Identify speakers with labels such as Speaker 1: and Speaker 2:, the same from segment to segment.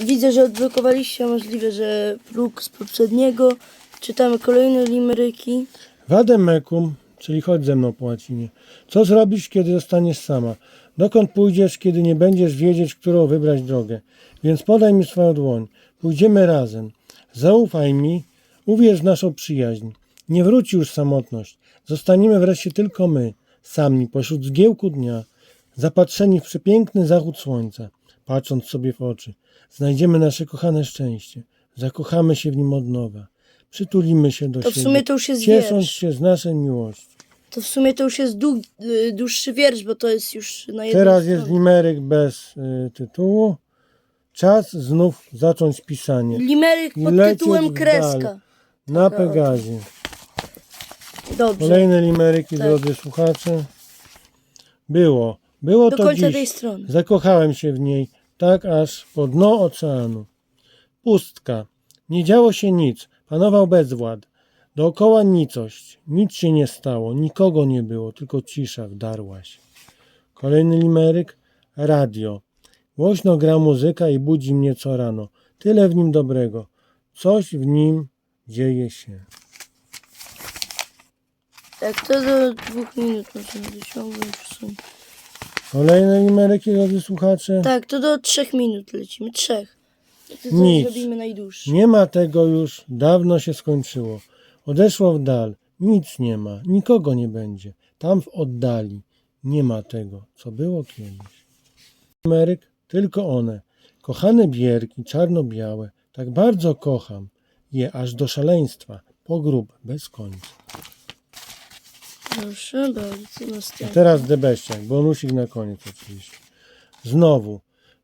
Speaker 1: Widzę, że odblokowaliście możliwe, że próg z poprzedniego. Czytamy kolejne limeryki.
Speaker 2: Wadem mecum, czyli chodź ze mną po łacinie. Co zrobisz, kiedy zostaniesz sama? Dokąd pójdziesz, kiedy nie będziesz wiedzieć, którą wybrać drogę? Więc podaj mi swoją dłoń. Pójdziemy razem. Zaufaj mi, uwierz w naszą przyjaźń. Nie wróci już samotność. Zostaniemy wreszcie tylko my, sami, pośród zgiełku dnia, zapatrzeni w przepiękny zachód słońca, patrząc sobie w oczy. Znajdziemy nasze kochane szczęście. Zakochamy się w nim od nowa. Przytulimy się do
Speaker 1: To w
Speaker 2: siebie.
Speaker 1: sumie to już jest
Speaker 2: Ciesząc
Speaker 1: wiersz.
Speaker 2: się z naszej miłości.
Speaker 1: To w sumie to już jest dług, y, dłuższy wiersz, bo to jest już na jedną
Speaker 2: Teraz jest limeryk bez y, tytułu. Czas znów zacząć pisanie.
Speaker 1: Limeryk pod
Speaker 2: Lecieć
Speaker 1: tytułem
Speaker 2: w
Speaker 1: Kreska.
Speaker 2: dal. Na Pegazie.
Speaker 1: Dobrze.
Speaker 2: Kolejne limeryki,
Speaker 1: Tak.
Speaker 2: drodzy słuchacze. Było. Było
Speaker 1: Do
Speaker 2: to
Speaker 1: końca
Speaker 2: dziś.
Speaker 1: tej strony.
Speaker 2: Zakochałem się w niej, tak aż po dno oceanu. Pustka. Nie działo się nic. Panował bezwład. Dookoła nicość. Nic się nie stało. Nikogo nie było, tylko cisza wdarła się. Kolejny limeryk. Radio. Głośno gra muzyka i budzi mnie co rano. Tyle w nim dobrego. Coś w nim dzieje się.
Speaker 1: Tak, to do dwóch minut możemy dociągnąć. w sumie.
Speaker 2: Kolejne limeryki, drodzy słuchacze.
Speaker 1: Tak, to do trzech minut lecimy. Trzech. To
Speaker 2: Nic.
Speaker 1: zrobimy najdłuższy.
Speaker 2: Nie ma tego już, dawno się skończyło. Odeszło w dal, nic nie ma, nikogo nie będzie. Tam w oddali nie ma tego, co było kiedyś. Ameryk, tylko one, kochane bierki czarno-białe, tak bardzo kocham je aż do szaleństwa, po grób bez końca.
Speaker 1: Proszę bardzo,
Speaker 2: A
Speaker 1: następny.
Speaker 2: teraz debeściak, bonusik na koniec oczywiście. Znowu.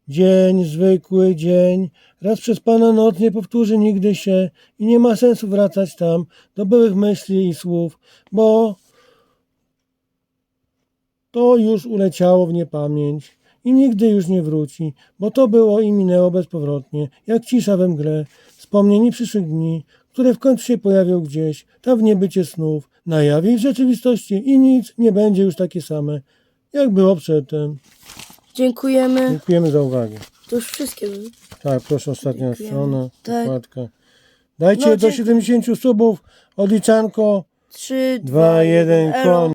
Speaker 2: Dzień, zwykły dzień, raz przez Pana noc nie powtórzy nigdy się i nie ma sensu wracać tam do byłych myśli i słów, bo to już uleciało w niepamięć i nigdy już nie wróci, bo to było i minęło bezpowrotnie, jak cisza we mgle, wspomnieni przyszłych dni, które w końcu się pojawią gdzieś, tam w niebycie snów, na jawie i w rzeczywistości i nic nie będzie już takie same, jak było przedtem.
Speaker 1: Dziękujemy.
Speaker 2: Dziękujemy za uwagę.
Speaker 1: To już wszystkie były.
Speaker 2: Tak, proszę ostatnia
Speaker 1: Dziękujemy.
Speaker 2: strona,
Speaker 1: Tak.
Speaker 2: okładka. Dajcie
Speaker 1: No,
Speaker 2: do
Speaker 1: dziękuję.
Speaker 2: 70 subów, odliczanko,
Speaker 1: Trzy,
Speaker 2: 2, 1,
Speaker 1: elo.
Speaker 2: koń.